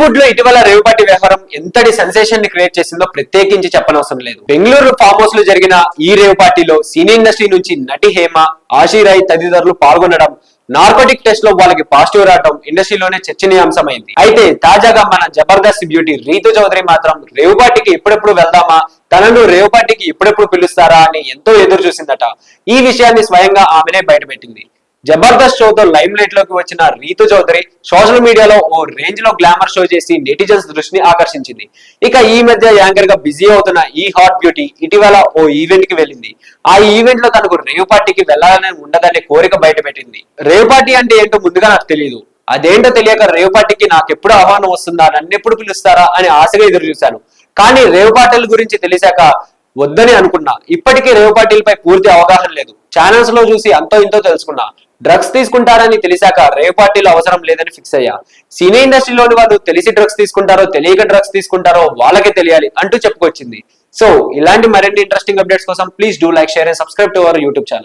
బాలీవుడ్లో ఇటీవల రేవుపాటి వ్యవహారం ఎంతటి సెన్సేషన్ని క్రియేట్ చేసిందో ప్రత్యేకించి చెప్పనవసరం లేదు. బెంగళూరు ఫామ్ హౌస్లో జరిగిన ఈ రేవు పార్టీలో సినీ ఇండస్ట్రీ నుంచి నటి హేమ ఆశీరాయ్ తదితరులు పాల్గొనడం నార్కోటిక్ టెస్ట్లో వాళ్ళకి పాజిటివ్ రావడం ఇండస్ట్రీలోనే చర్చనీయాంశమైంది. అయితే తాజాగా మన జబర్దస్త్ బ్యూటీ రీతు చౌదరి మాత్రం రేవు పార్టీకి ఎప్పుడెప్పుడు వెళ్దామా తనను రేవు పార్టీకి ఎప్పుడెప్పుడు పిలుస్తారా అని ఎంతో ఎదురు చూసిందట. ఈ విషయాన్ని స్వయంగా ఆమెనే బయటపెట్టింది. జబర్దస్త్ షోతో లైమ్ లైట్లోకి వచ్చిన రీతు చౌదరి సోషల్ మీడియాలో ఓ రేంజ్లో గ్లామర్ షో చేసి నెటిజన్స్ దృష్టిని ఆకర్షించింది. ఇక ఈ మధ్య యాంకర్గా బిజీ అవుతున్న ఈ హాట్ బ్యూటీ ఇటీవల ఓ ఈవెంట్కి వెళ్ళింది. ఆ ఈవెంట్లో తనకు రేవ్ పార్టీకి వెళ్ళాలని ఉండదనే కోరిక బయటపెట్టింది. రేవ్ పార్టీ అంటే ఏంటో ముందుగా నాకు తెలియదు అదేంటో తెలియక రేవ్ పార్టీకి నాకు ఎప్పుడు ఆహ్వానం వస్తుందా? నన్ను ఎప్పుడు పిలుస్తారా? అని ఆశగా ఎదురు చూశాను. కానీ రేవ్ పార్టీల గురించి తెలిసాక వద్దని అనుకున్నా. ఇప్పటికీ రేవ్ పార్టీలపై పూర్తి అవగాహన లేదు. ఛానల్స్లో చూసి అంతో ఇంతో తెలుసుకున్నా. డ్రగ్స్ తీసుకుంటారని తెలిసాక రేవ్ పార్టీలు అవసరం లేదని ఫిక్స్ అయ్యా. సినీ ఇండస్ట్రీలోని వాళ్ళు తెలిసి డ్రగ్స్ తీసుకుంటారో తెలియక డ్రగ్స్ తీసుకుంటారో వాళ్ళకే తెలియాలి అంటూ చెప్పుకొచ్చింది. సో ఇలాంటి మరిన్ని ఇంట్రెస్టింగ్ అప్డేట్స్ కోసం please do like share and subscribe to our YouTube channel